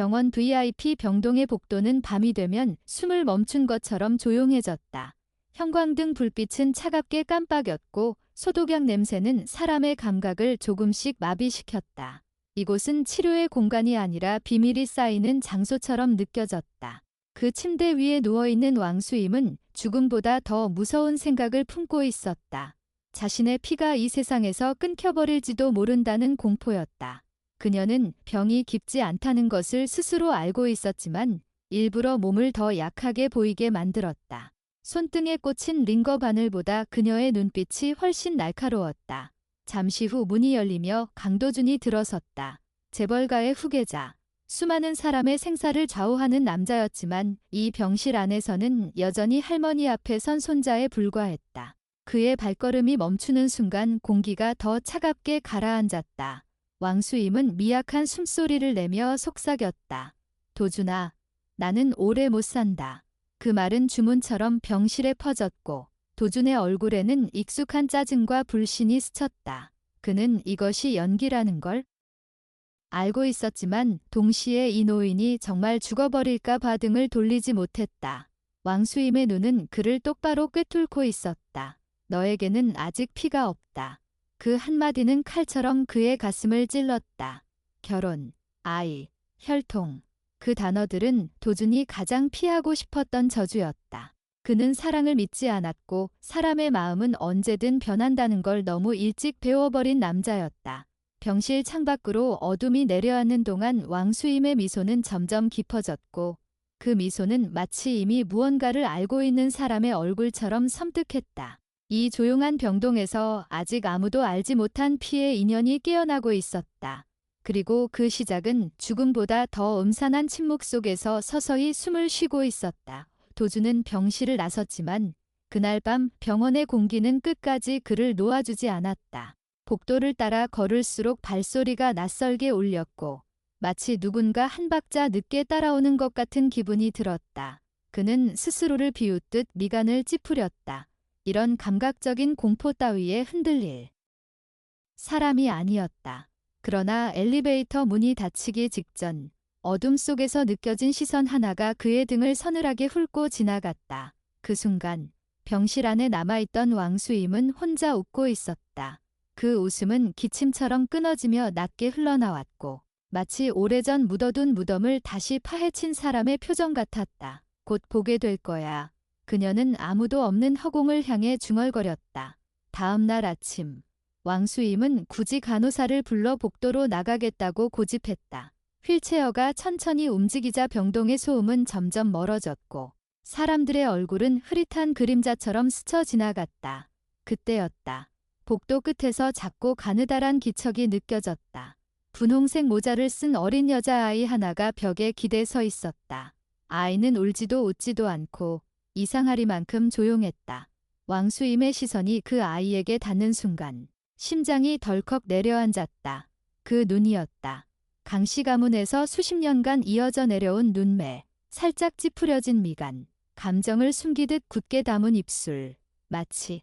병원 VIP 병동의 복도는 밤이 되면 숨을 멈춘 것처럼 조용해졌다. 형광등 불빛은 차갑게 깜빡였고 소독약 냄새는 사람의 감각을 조금씩 마비시켰다. 이곳은 치료의 공간이 아니라 비밀이 쌓이는 장소처럼 느껴졌다. 그 침대 위에 누워있는 왕수임은 죽음보다 더 무서운 생각을 품고 있었다. 자신의 피가 이 세상에서 끊겨버릴지도 모른다는 공포였다. 그녀는 병이 깊지 않다는 것을 스스로 알고 있었지만 일부러 몸을 더 약하게 보이게 만들었다. 손등에 꽂힌 링거 바늘보다 그녀의 눈빛이 훨씬 날카로웠다. 잠시 후 문이 열리며 강도준이 들어섰다. 재벌가의 후계자. 수많은 사람의 생사를 좌우하는 남자였지만 이 병실 안에서는 여전히 할머니 앞에 선 손자에 불과했다. 그의 발걸음이 멈추는 순간 공기가 더 차갑게 가라앉았다. 왕수임은 미약한 숨소리를 내며 속삭였다. 도준아, 나는 오래 못 산다. 그 말은 주문처럼 병실에 퍼졌고 도준의 얼굴에는 익숙한 짜증과 불신이 스쳤다. 그는 이것이 연기라는 걸 알고 있었지만 동시에 이 노인이 정말 죽어버릴까 봐 등을 돌리지 못했다. 왕수임의 눈은 그를 똑바로 꿰뚫고 있었다. 너에게는 아직 피가 없다. 그 한마디는 칼처럼 그의 가슴을 찔렀다. 결혼, 아이, 혈통. 그 단어들은 도준이 가장 피하고 싶었던 저주였다. 그는 사랑을 믿지 않았고 사람의 마음은 언제든 변한다는 걸 너무 일찍 배워버린 남자였다. 병실 창밖으로 어둠이 내려앉는 동안 왕수임의 미소는 점점 깊어졌고 그 미소는 마치 이미 무언가를 알고 있는 사람의 얼굴처럼 섬뜩했다. 이 조용한 병동에서 아직 아무도 알지 못한 피의 인연이 깨어나고 있었다. 그리고 그 시작은 죽음보다 더 음산한 침묵 속에서 서서히 숨을 쉬고 있었다. 도주는 병실을 나섰지만 그날 밤 병원의 공기는 끝까지 그를 놓아주지 않았다. 복도를 따라 걸을수록 발소리가 낯설게 울렸고 마치 누군가 한 박자 늦게 따라오는 것 같은 기분이 들었다. 그는 스스로를 비웃듯 미간을 찌푸렸다. 이런 감각적인 공포 따위에 흔들릴 사람이 아니었다. 그러나 엘리베이터 문이 닫히기 직전 어둠 속에서 느껴진 시선 하나가 그의 등을 서늘하게 훑고 지나갔다. 그 순간 병실 안에 남아있던 왕수임은 혼자 웃고 있었다. 그 웃음은 기침처럼 끊어지며 낮게 흘러나왔고 마치 오래전 묻어둔 무덤을 다시 파헤친 사람의 표정 같았다. 곧 보게 될 거야. 그녀는 아무도 없는 허공을 향해 중얼거렸다. 다음 날 아침 왕수임은 굳이 간호사를 불러 복도로 나가겠다고 고집했다. 휠체어가 천천히 움직이자 병동의 소음은 점점 멀어졌고 사람들의 얼굴은 흐릿한 그림자처럼 스쳐 지나갔다. 그때였다. 복도 끝에서 작고 가느다란 기척이 느껴졌다. 분홍색 모자를 쓴 어린 여자아이 하나가 벽에 기대 서 있었다. 아이는 울지도 웃지도 않고 이상하리만큼 조용했다. 왕수임의 시선이 그 아이에게 닿는 순간 심장이 덜컥 내려앉았다. 그 눈이었다. 강씨 가문에서 수십 년간 이어져 내려온 눈매, 살짝 찌푸려진 미간, 감정을 숨기듯 굳게 담은 입술, 마치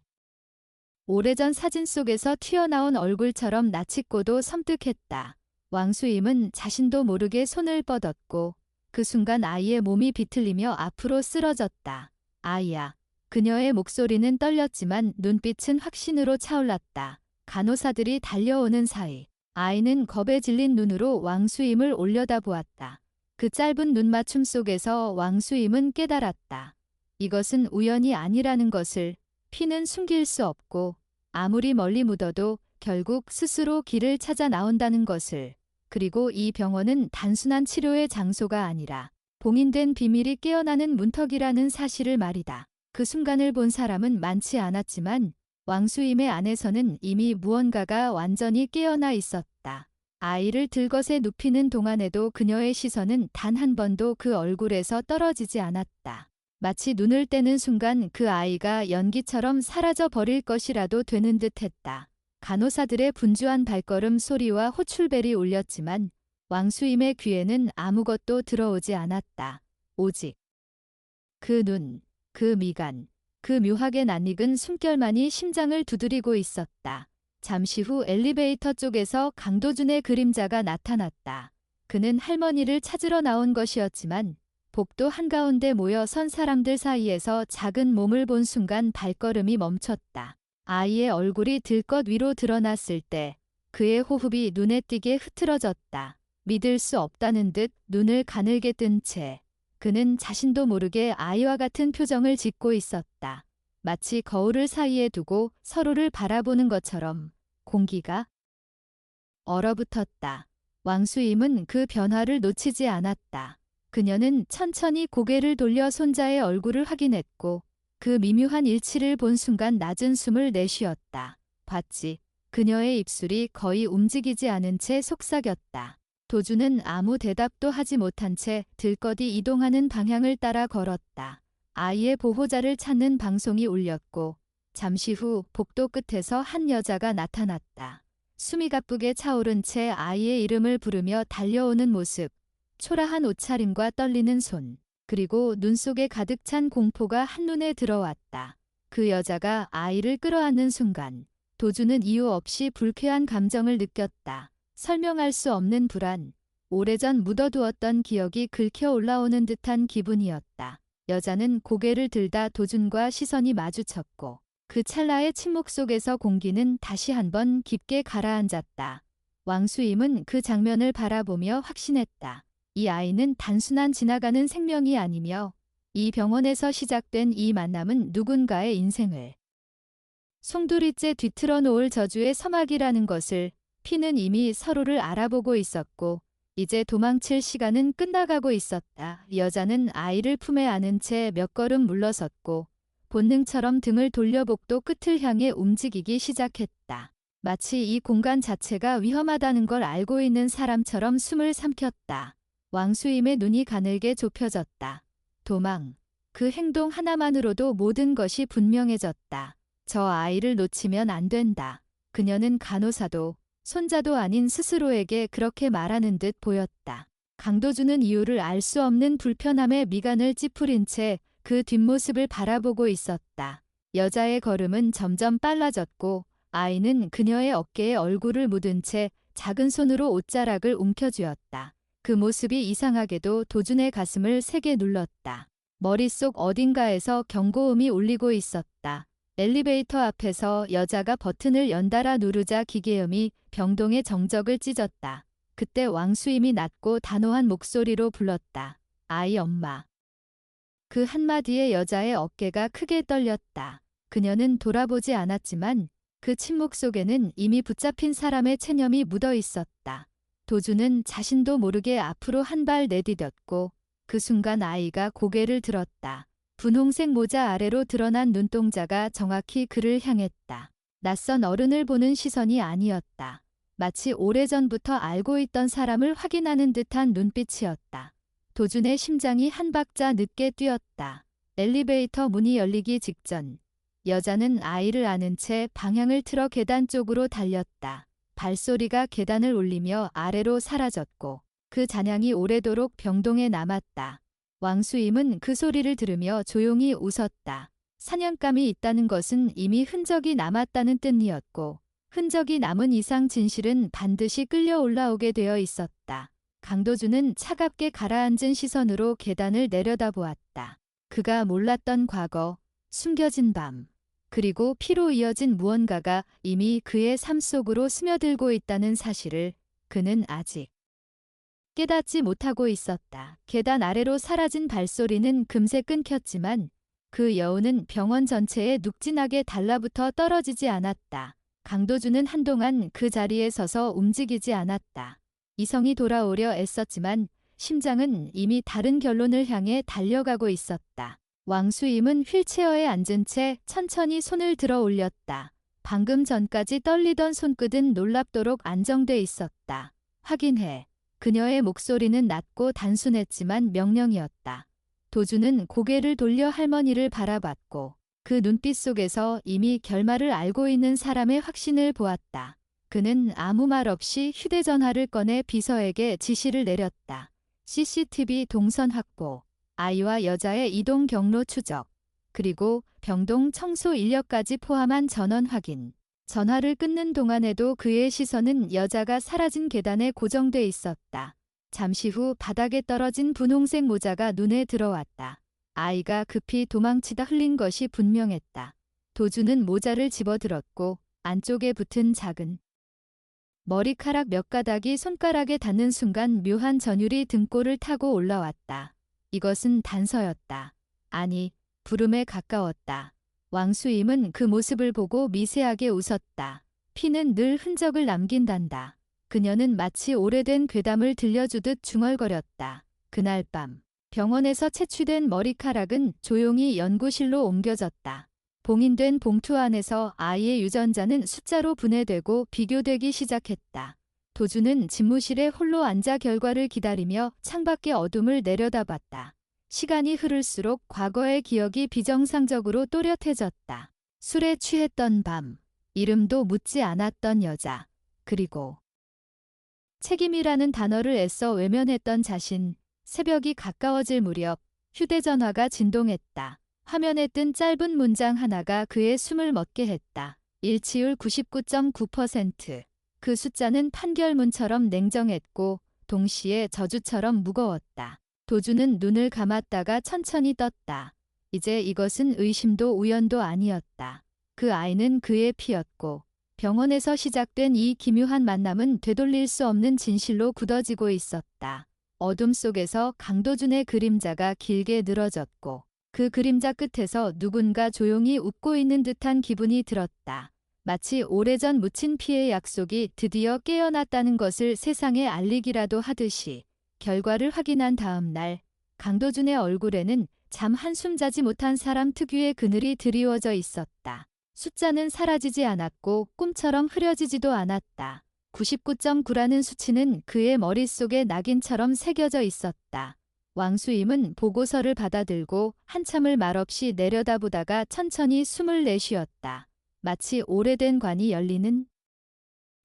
오래전 사진 속에서 튀어나온 얼굴처럼 나치고도 섬뜩했다. 왕수임은 자신도 모르게 손을 뻗었고 그 순간 아이의 몸이 비틀리며 앞으로 쓰러졌다. 아이야. 그녀의 목소리는 떨렸지만 눈빛은 확신으로 차올랐다. 간호사들이 달려오는 사이 아이는 겁에 질린 눈으로 왕수임을 올려다보았다. 그 짧은 눈맞춤 속에서 왕수임은 깨달았다. 이것은 우연이 아니라는 것을 피는 숨길 수 없고 아무리 멀리 묻어도 결국 스스로 길을 찾아 나온다는 것을 그리고 이 병원은 단순한 치료의 장소가 아니라 봉인된 비밀이 깨어나는 문턱이라는 사실을 말이다. 그 순간을 본 사람은 많지 않았지만 왕수임의 안에서는 이미 무언가가 완전히 깨어나 있었다. 아이를 들것에 눕히는 동안에도 그녀의 시선은 단 한 번도 그 얼굴에서 떨어지지 않았다. 마치 눈을 떼는 순간 그 아이가 연기처럼 사라져 버릴 것이라도 되는 듯 했다. 간호사들의 분주한 발걸음 소리와 호출벨이 울렸지만 왕수임의 귀에는 아무것도 들어오지 않았다. 오직 그 눈, 그 미간, 그 묘하게 낯익은 숨결만이 심장을 두드리고 있었다. 잠시 후 엘리베이터 쪽에서 강도준의 그림자가 나타났다. 그는 할머니를 찾으러 나온 것이었지만 복도 한가운데 모여 선 사람들 사이에서 작은 몸을 본 순간 발걸음이 멈췄다. 아이의 얼굴이 들것 위로 드러났을 때 그의 호흡이 눈에 띄게 흐트러졌다. 믿을 수 없다는 듯 눈을 가늘게 뜬 채 그는 자신도 모르게 아이와 같은 표정을 짓고 있었다. 마치 거울을 사이에 두고 서로를 바라보는 것처럼 공기가 얼어붙었다. 왕수임은 그 변화를 놓치지 않았다. 그녀는 천천히 고개를 돌려 손자의 얼굴을 확인했고 그 미묘한 일치를 본 순간 낮은 숨을 내쉬었다. 봤지. 그녀의 입술이 거의 움직이지 않은 채 속삭였다. 도주는 아무 대답도 하지 못한 채 들꺼디 이동하는 방향을 따라 걸었다. 아이의 보호자를 찾는 방송이 울렸고 잠시 후 복도 끝에서 한 여자가 나타났다. 숨이 가쁘게 차오른 채 아이의 이름을 부르며 달려오는 모습, 초라한 옷차림과 떨리는 손, 그리고 눈 속에 가득 찬 공포가 한눈에 들어왔다. 그 여자가 아이를 끌어안는 순간 도주는 이유 없이 불쾌한 감정을 느꼈다. 설명할 수 없는 불안, 오래전 묻어두었던 기억이 긁혀 올라오는 듯한 기분이었다. 여자는 고개를 들다 도준과 시선이 마주쳤고 그 찰나의 침묵 속에서 공기는 다시 한번 깊게 가라앉았다. 왕수임은 그 장면을 바라보며 확신했다. 이 아이는 단순한 지나가는 생명이 아니며 이 병원에서 시작된 이 만남은 누군가의 인생을 송두리째 뒤틀어 놓을 저주의 서막이라는 것을 피는 이미 서로를 알아보고 있었고 이제 도망칠 시간은 끝나가고 있었다. 여자는 아이를 품에 안은 채 몇 걸음 물러섰고 본능처럼 등을 돌려 복도 끝을 향해 움직이기 시작했다. 마치 이 공간 자체가 위험하다는 걸 알고 있는 사람처럼 숨을 삼켰다. 왕수임의 눈이 가늘게 좁혀졌다. 도망. 그 행동 하나만으로도 모든 것이 분명해졌다. 저 아이를 놓치면 안 된다. 그녀는 간호사도 손자도 아닌 스스로에게 그렇게 말하는 듯 보였다. 강도주는 이유를 알 수 없는 불편함에 미간을 찌푸린 채 그 뒷모습을 바라보고 있었다. 여자의 걸음은 점점 빨라졌고 아이는 그녀의 어깨에 얼굴을 묻은 채 작은 손으로 옷자락을 움켜쥐었다. 그 모습이 이상하게도 도준의 가슴을 세게 눌렀다. 머릿속 어딘가에서 경고음이 울리고 있었다. 엘리베이터 앞에서 여자가 버튼을 연달아 누르자 기계음이 병동의 정적을 찢었다. 그때 왕수임이 낮고 단호한 목소리로 불렀다. 아이 엄마. 그 한마디에 여자의 어깨가 크게 떨렸다. 그녀는 돌아보지 않았지만 그 침묵 속에는 이미 붙잡힌 사람의 체념이 묻어 있었다. 도주는 자신도 모르게 앞으로 한 발 내디뎠고 그 순간 아이가 고개를 들었다. 분홍색 모자 아래로 드러난 눈동자가 정확히 그를 향했다. 낯선 어른을 보는 시선이 아니었다. 마치 오래전부터 알고 있던 사람을 확인하는 듯한 눈빛이었다. 도준의 심장이 한 박자 늦게 뛰었다. 엘리베이터 문이 열리기 직전 여자는 아이를 안은 채 방향을 틀어 계단 쪽으로 달렸다. 발소리가 계단을 울리며 아래로 사라졌고 그 잔향이 오래도록 병동에 남았다. 왕수임은 그 소리를 들으며 조용히 웃었다. 사냥감이 있다는 것은 이미 흔적이 남았다는 뜻이었고 흔적이 남은 이상 진실은 반드시 끌려 올라오게 되어 있었다. 강도주는 차갑게 가라앉은 시선으로 계단을 내려다보았다. 그가 몰랐던 과거, 숨겨진 밤, 그리고 피로 이어진 무언가가 이미 그의 삶 속으로 스며들고 있다는 사실을 그는 아직 깨닫지 못하고 있었다. 계단 아래로 사라진 발소리는 금세 끊겼지만 그 여운은 병원 전체에 눅진하게 달라붙어 떨어지지 않았다. 강도주는 한동안 그 자리에 서서 움직이지 않았다. 이성이 돌아오려 애썼지만 심장은 이미 다른 결론을 향해 달려가고 있었다. 왕수임은 휠체어에 앉은 채 천천히 손을 들어 올렸다. 방금 전까지 떨리던 손끝은 놀랍도록 안정돼 있었다. 확인해. 그녀의 목소리는 낮고 단순했지만 명령이었다. 도주는 고개를 돌려 할머니를 바라봤고 그 눈빛 속에서 이미 결말을 알고 있는 사람의 확신을 보았다. 그는 아무 말 없이 휴대전화를 꺼내 비서에게 지시를 내렸다. CCTV 동선 확보, 아이와 여자의 이동 경로 추적, 그리고 병동 청소 인력까지 포함한 전원 확인. 전화를 끊는 동안에도 그의 시선은 여자가 사라진 계단에 고정돼 있었다. 잠시 후 바닥에 떨어진 분홍색 모자가 눈에 들어왔다. 아이가 급히 도망치다 흘린 것이 분명했다. 도주는 모자를 집어들었고 안쪽에 붙은 작은 머리카락 몇 가닥이 손가락에 닿는 순간 묘한 전율이 등골을 타고 올라왔다. 이것은 단서였다. 아니, 부름에 가까웠다. 왕수임은 그 모습을 보고 미세하게 웃었다. 피는 늘 흔적을 남긴단다. 그녀는 마치 오래된 괴담을 들려주듯 중얼거렸다. 그날 밤 병원에서 채취된 머리카락은 조용히 연구실로 옮겨졌다. 봉인된 봉투 안에서 아이의 유전자는 숫자로 분해되고 비교되기 시작했다. 도주는 집무실에 홀로 앉아 결과를 기다리며 창밖의 어둠을 내려다봤다. 시간이 흐를수록 과거의 기억이 비정상적으로 또렷해졌다. 술에 취했던 밤, 이름도 묻지 않았던 여자, 그리고 책임이라는 단어를 애써 외면했던 자신, 새벽이 가까워질 무렵 휴대전화가 진동했다. 화면에 뜬 짧은 문장 하나가 그의 숨을 멎게 했다. 일치율 99.9%. 그 숫자는 판결문처럼 냉정했고 동시에 저주처럼 무거웠다. 도주는 눈을 감았다가 천천히 떴다. 이제 이것은 의심도 우연도 아니었다. 그 아이는 그의 피였고 병원에서 시작된 이 기묘한 만남은 되돌릴 수 없는 진실로 굳어지고 있었다. 어둠 속에서 강도준의 그림자가 길게 늘어졌고 그 그림자 끝에서 누군가 조용히 웃고 있는 듯한 기분이 들었다. 마치 오래전 묻힌 피의 약속이 드디어 깨어났다는 것을 세상에 알리기라도 하듯이 결과를 확인한 다음 날 강도준의 얼굴에는 잠 한숨 자지 못한 사람 특유의 그늘이 드리워져 있었다. 숫자는 사라지지 않았고 꿈처럼 흐려지지도 않았다. 99.9라는 수치는 그의 머릿속에 낙인처럼 새겨져 있었다. 왕수임은 보고서를 받아들고 한참을 말없이 내려다보다가 천천히 숨을 내쉬었다. 마치 오래된 관이 열리는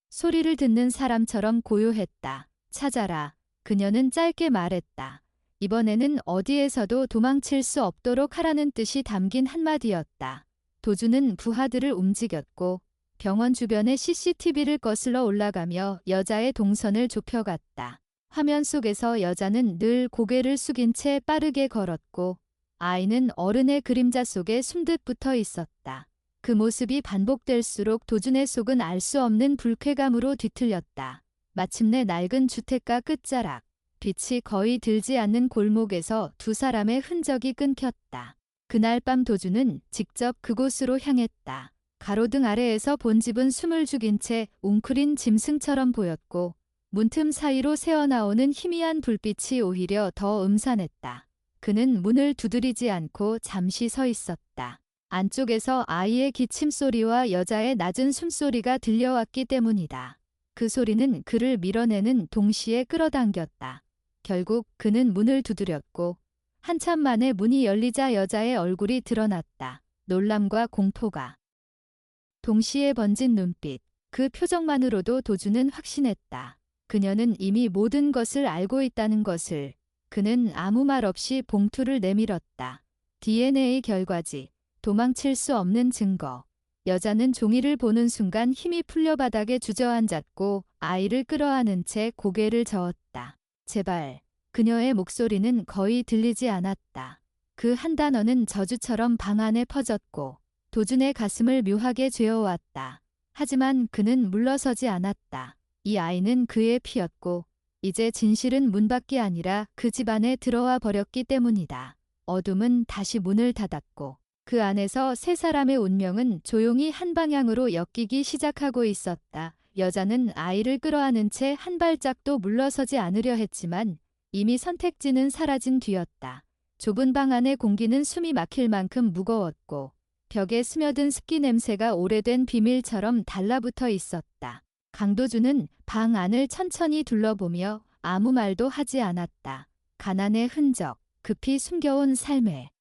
소리를 듣는 사람처럼 고요했다. 찾아라. 그녀는 짧게 말했다. 이번에는 어디에서도 도망칠 수 없도록 하라는 뜻이 담긴 한마디였다. 도주는 부하들을 움직였고 병원 주변의 CCTV를 거슬러 올라가며 여자의 동선을 좁혀갔다. 화면 속에서 여자는 늘 고개를 숙인 채 빠르게 걸었고 아이는 어른의 그림자 속에 숨듯 붙어 있었다. 그 모습이 반복될수록 도준의 속은 알 수 없는 불쾌감으로 뒤틀렸다. 마침내 낡은 주택가 끝자락, 빛이 거의 들지 않는 골목에서 두 사람의 흔적이 끊겼다. 그날 밤 도주는 직접 그곳으로 향했다. 가로등 아래에서 본 집은 숨을 죽인 채 웅크린 짐승처럼 보였고 문틈 사이로 새어나오는 희미한 불빛이 오히려 더 음산했다. 그는 문을 두드리지 않고 잠시 서 있었다. 안쪽에서 아이의 기침 소리와 여자의 낮은 숨소리가 들려왔기 때문이다. 그 소리는 그를 밀어내는 동시에 끌어당겼다. 결국 그는 문을 두드렸고 한참 만에 문이 열리자 여자의 얼굴이 드러났다. 놀람과 공포가 동시에 번진 눈빛, 그 표정만으로도 도주는 확신했다. 그녀는 이미 모든 것을 알고 있다는 것을. 그는 아무 말 없이 봉투를 내밀었다. DNA 결과지. 도망칠 수 없는 증거. 여자는 종이를 보는 순간 힘이 풀려 바닥에 주저앉았고 아이를 끌어안은 채 고개를 저었다. 제발. 그녀의 목소리는 거의 들리지 않았다. 그 한 단어는 저주처럼 방 안에 퍼졌고 도준의 가슴을 묘하게 죄어왔다. 하지만 그는 물러서지 않았다. 이 아이는 그의 피였고 이제 진실은 문 밖이 아니라 그 집안에 들어와 버렸기 때문이다. 어둠은 다시 문을 닫았고 그 안에서 세 사람의 운명은 조용히 한 방향으로 엮이기 시작하고 있었다. 여자는 아이를 끌어안은 채 한 발짝도 물러서지 않으려 했지만 이미 선택지는 사라진 뒤였다. 좁은 방 안의 공기는 숨이 막힐 만큼 무거웠고 벽에 스며든 습기 냄새가 오래된 비밀처럼 달라붙어 있었다. 강도준은 방 안을 천천히 둘러보며 아무 말도 하지 않았다. 가난의 흔적, 급히 숨겨온 삶의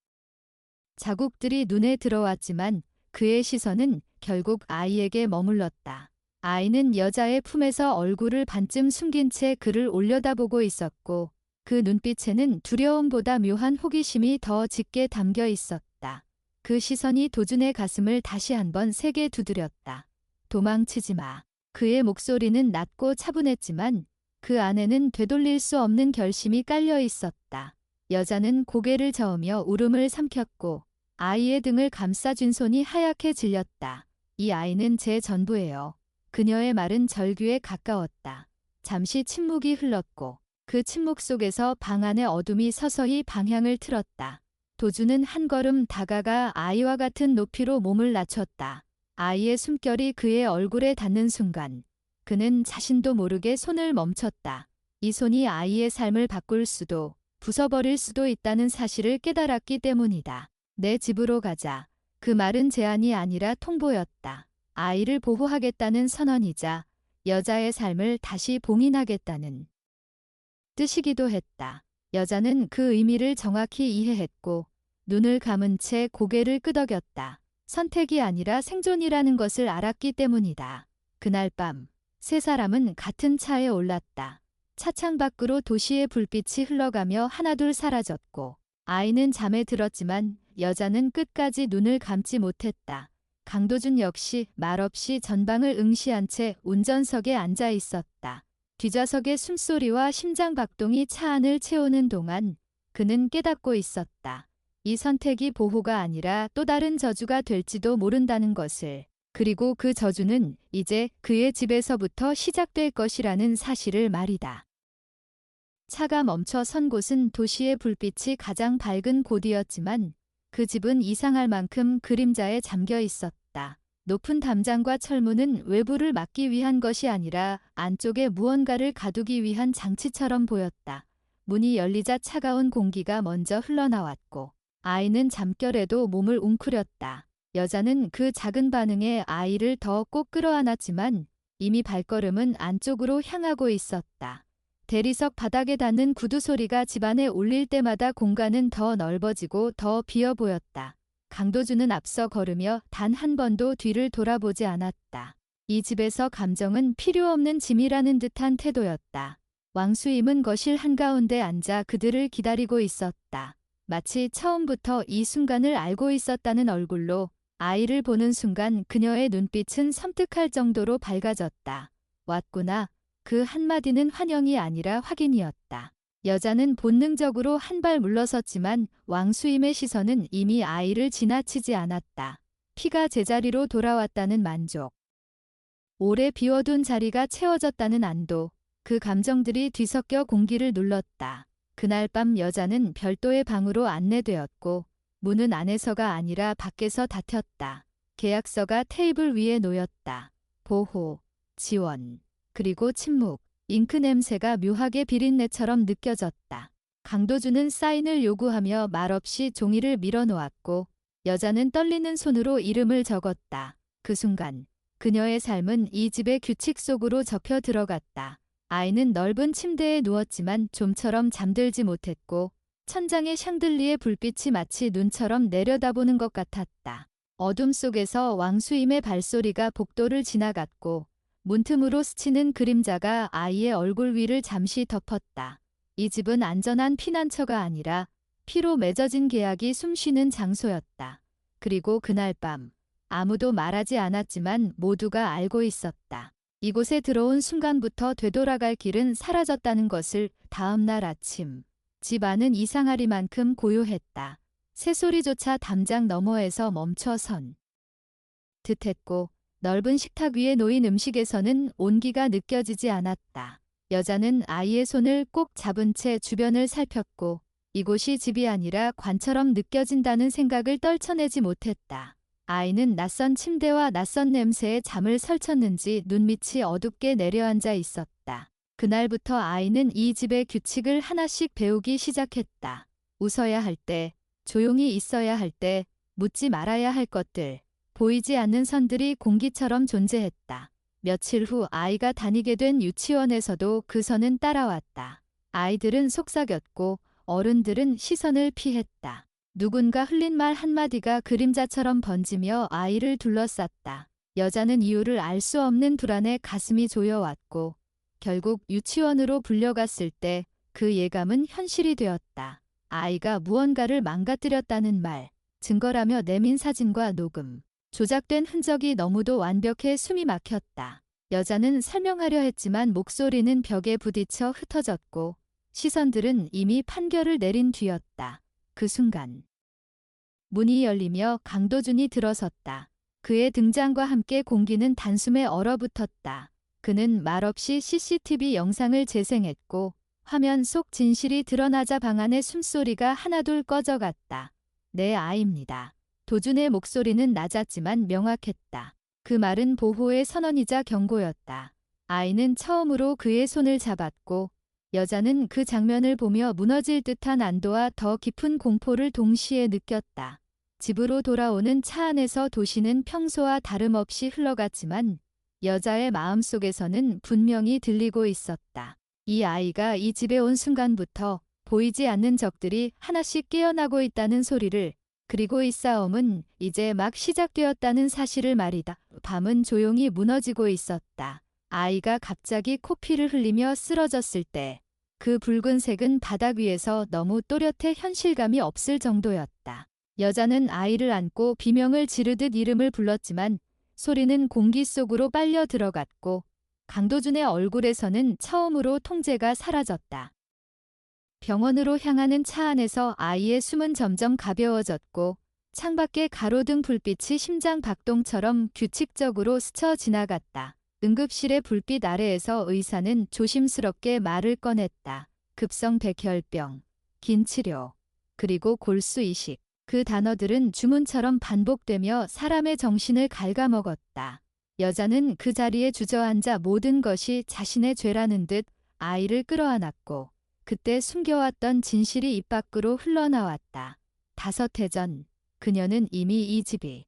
자국들이 눈에 들어왔지만 그의 시선은 결국 아이에게 머물렀다. 아이는 여자의 품에서 얼굴을 반쯤 숨긴 채 그를 올려다보고 있었고 그 눈빛에는 두려움보다 묘한 호기심이 더 짙게 담겨 있었다. 그 시선이 도준의 가슴을 다시 한번 세게 두드렸다. 도망치지 마. 그의 목소리는 낮고 차분했지만 그 안에는 되돌릴 수 없는 결심이 깔려 있었다. 여자는 고개를 저으며 울음을 삼켰고 아이의 등을 감싸준 손이 하얗게 질렸다. 이 아이는 제 전부예요. 그녀의 말은 절규에 가까웠다. 잠시 침묵이 흘렀고 그 침묵 속에서 방 안의 어둠이 서서히 방향을 틀었다. 도주는 한 걸음 다가가 아이와 같은 높이로 몸을 낮췄다. 아이의 숨결이 그의 얼굴에 닿는 순간 그는 자신도 모르게 손을 멈췄다. 이 손이 아이의 삶을 바꿀 수도 부숴버릴 수도 있다는 사실을 깨달았기 때문이다. 내 집으로 가자. 그 말은 제안이 아니라 통보였다. 아이를 보호하겠다는 선언이자 여자의 삶을 다시 봉인하겠다는 뜻이기도 했다. 여자는 그 의미를 정확히 이해했고 눈을 감은 채 고개를 끄덕였다. 선택이 아니라 생존이라는 것을 알았기 때문이다. 그날 밤, 세 사람은 같은 차에 올랐다. 차창 밖으로 도시의 불빛이 흘러가며 하나둘 사라졌고, 아이는 잠에 들었지만 여자는 끝까지 눈을 감지 못했다. 강도준 역시 말없이 전방을 응시한 채 운전석에 앉아 있었다. 뒷좌석의 숨소리와 심장 박동이 차 안을 채우는 동안 그는 깨닫고 있었다. 이 선택이 보호가 아니라 또 다른 저주가 될지도 모른다는 것을. 그리고 그 저주는 이제 그의 집에서부터 시작될 것이라는 사실을 말이다. 차가 멈춰 선 곳은 도시의 불빛이 가장 밝은 곳이었지만 그 집은 이상할 만큼 그림자에 잠겨 있었다. 높은 담장과 철문은 외부를 막기 위한 것이 아니라 안쪽에 무언가를 가두기 위한 장치처럼 보였다. 문이 열리자 차가운 공기가 먼저 흘러나왔고 아이는 잠결에도 몸을 웅크렸다. 여자는 그 작은 반응에 아이를 더 꼭 끌어안았지만 이미 발걸음은 안쪽으로 향하고 있었다. 대리석 바닥에 닿는 구두 소리가 집안에 울릴 때마다 공간은 더 넓어지고 더 비어 보였다. 강도주는 앞서 걸으며 단 한 번도 뒤를 돌아보지 않았다. 이 집에서 감정은 필요 없는 짐이라는 듯한 태도였다. 왕수임은 거실 한가운데 앉아 그들을 기다리고 있었다. 마치 처음부터 이 순간을 알고 있었다는 얼굴로 아이를 보는 순간 그녀의 눈빛은 섬뜩할 정도로 밝아졌다. 왔구나. 그 한마디는 환영이 아니라 확인이었다. 여자는 본능적으로 한 발 물러섰지만 왕수임의 시선은 이미 아이를 지나치지 않았다. 피가 제자리로 돌아왔다는 만족. 오래 비워둔 자리가 채워졌다는 안도. 그 감정들이 뒤섞여 공기를 눌렀다. 그날 밤 여자는 별도의 방으로 안내되었고 문은 안에서가 아니라 밖에서 닫혔다. 계약서가 테이블 위에 놓였다. 보호, 지원, 그리고 침묵, 잉크 냄새가 묘하게 비린내처럼 느껴졌다. 강도주는 사인을 요구하며 말없이 종이를 밀어놓았고 여자는 떨리는 손으로 이름을 적었다. 그 순간 그녀의 삶은 이 집의 규칙 속으로 접혀 들어갔다. 아이는 넓은 침대에 누웠지만 좀처럼 잠들지 못했고 천장의 샹들리의 불빛이 마치 눈처럼 내려다보는 것 같았다. 어둠 속에서 왕수임의 발소리가 복도를 지나갔고 문틈으로 스치는 그림자가 아이의 얼굴 위를 잠시 덮었다. 이 집은 안전한 피난처가 아니라 피로 맺어진 계약이 숨쉬는 장소였다. 그리고 그날 밤 아무도 말하지 않았지만 모두가 알고 있었다. 이곳에 들어온 순간부터 되돌아갈 길은 사라졌다는 것을 다음 날 아침 집 안은 이상하리만큼 고요했다. 새소리조차 담장 너머에서 멈춰선 듯했고 넓은 식탁 위에 놓인 음식에서는 온기가 느껴지지 않았다. 여자는 아이의 손을 꼭 잡은 채 주변을 살폈고 이곳이 집이 아니라 관처럼 느껴진다는 생각을 떨쳐내지 못했다. 아이는 낯선 침대와 낯선 냄새에 잠을 설쳤는지 눈밑이 어둡게 내려앉아 있었다. 그날부터 아이는 이 집의 규칙을 하나씩 배우기 시작했다. 웃어야 할 때, 조용히 있어야 할 때, 묻지 말아야 할 것들, 보이지 않는 선들이 공기처럼 존재했다. 며칠 후 아이가 다니게 된 유치원에서도 그 선은 따라왔다. 아이들은 속삭였고 어른들은 시선을 피했다. 누군가 흘린 말 한마디가 그림자처럼 번지며 아이를 둘러쌌다. 여자는 이유를 알 수 없는 불안에 가슴이 조여왔고 결국 유치원으로 불려갔을 때 그 예감은 현실이 되었다. 아이가 무언가를 망가뜨렸다는 말, 증거라며 내민 사진과 녹음, 조작된 흔적이 너무도 완벽해 숨이 막혔다. 여자는 설명하려 했지만 목소리는 벽에 부딪혀 흩어졌고 시선들은 이미 판결을 내린 뒤였다. 그 순간 문이 열리며 강도준이 들어섰다. 그의 등장과 함께 공기는 단숨에 얼어붙었다. 그는 말없이 CCTV 영상을 재생했고 화면 속 진실이 드러나자 방 안의 숨소리가 하나둘 꺼져갔다. 내 아이입니다. 도준의 목소리는 낮았지만 명확했다. 그 말은 보호의 선언이자 경고였다. 아이는 처음으로 그의 손을 잡았고 여자는 그 장면을 보며 무너질 듯한 안도와 더 깊은 공포를 동시에 느꼈다. 집으로 돌아오는 차 안에서 도시는 평소와 다름없이 흘러갔지만 여자의 마음속에서는 분명히 들리고 있었다. 이 아이가 이 집에 온 순간부터 보이지 않는 적들이 하나씩 깨어나고 있다는 소리를 그리고 이 싸움은 이제 막 시작되었다는 사실을 말이다. 밤은 조용히 무너지고 있었다. 아이가 갑자기 코피를 흘리며 쓰러졌을 때 그 붉은색은 바닥 위에서 너무 또렷해 현실감이 없을 정도였다. 여자는 아이를 안고 비명을 지르듯 이름을 불렀지만 소리는 공기 속으로 빨려 들어갔고 강도준의 얼굴에서는 처음으로 통제가 사라졌다. 병원으로 향하는 차 안에서 아이의 숨은 점점 가벼워졌고 창밖에 가로등 불빛이 심장 박동처럼 규칙적으로 스쳐 지나갔다. 응급실의 불빛 아래에서 의사는 조심스럽게 말을 꺼냈다. 급성 백혈병, 긴 치료, 그리고 골수 이식. 그 단어들은 주문처럼 반복되며 사람의 정신을 갉아먹었다. 여자는 그 자리에 주저앉아 모든 것이 자신의 죄라는 듯 아이를 끌어안았고 그때 숨겨왔던 진실이 입 밖으로 흘러나왔다. 다섯 해 전 그녀는 이미 이 집이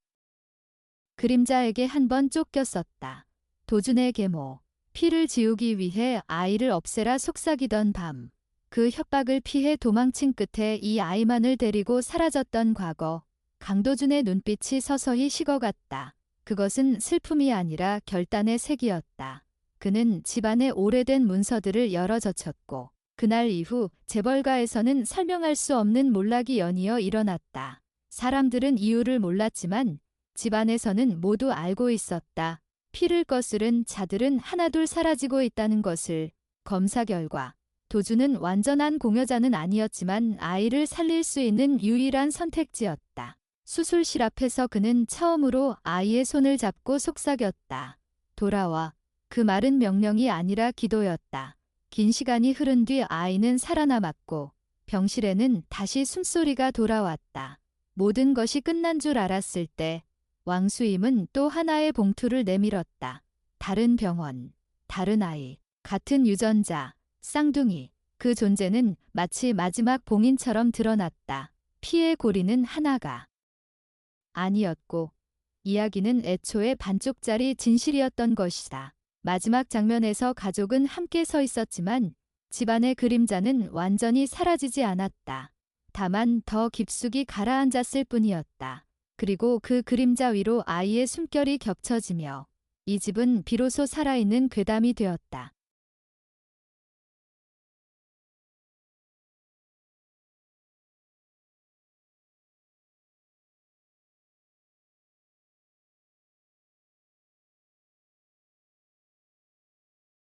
그림자에게 한 번 쫓겼었다. 도준의 계모, 피를 지우기 위해 아이를 없애라 속삭이던 밤. 그 협박을 피해 도망친 끝에 이 아이만을 데리고 사라졌던 과거. 강도준의 눈빛이 서서히 식어갔다. 그것은 슬픔이 아니라 결단의 색이었다. 그는 집안의 오래된 문서들을 열어 젖혔고 그날 이후 재벌가에서는 설명할 수 없는 몰락이 연이어 일어났다. 사람들은 이유를 몰랐지만 집안에서는 모두 알고 있었다. 피를 거스른 자들은 하나둘 사라지고 있다는 것을 검사 결과 도주는 완전한 공여자는 아니었지만 아이를 살릴 수 있는 유일한 선택지였다. 수술실 앞에서 그는 처음으로 아이의 손을 잡고 속삭였다. 돌아와. 그 말은 명령이 아니라 기도였다. 긴 시간이 흐른 뒤 아이는 살아남았고 병실에는 다시 숨소리가 돌아왔다. 모든 것이 끝난 줄 알았을 때 왕수임은 또 하나의 봉투를 내밀었다. 다른 병원, 다른 아이, 같은 유전자, 쌍둥이. 그 존재는 마치 마지막 봉인처럼 드러났다. 피의 고리는 하나가 아니었고 이야기는 애초에 반쪽짜리 진실이었던 것이다. 마지막 장면에서 가족은 함께 서 있었지만 집안의 그림자는 완전히 사라지지 않았다. 다만 더 깊숙이 가라앉았을 뿐이었다. 그리고 그 그림자 위로 아이의 숨결이 겹쳐지며 이 집은 비로소 살아있는 괴담이 되었다.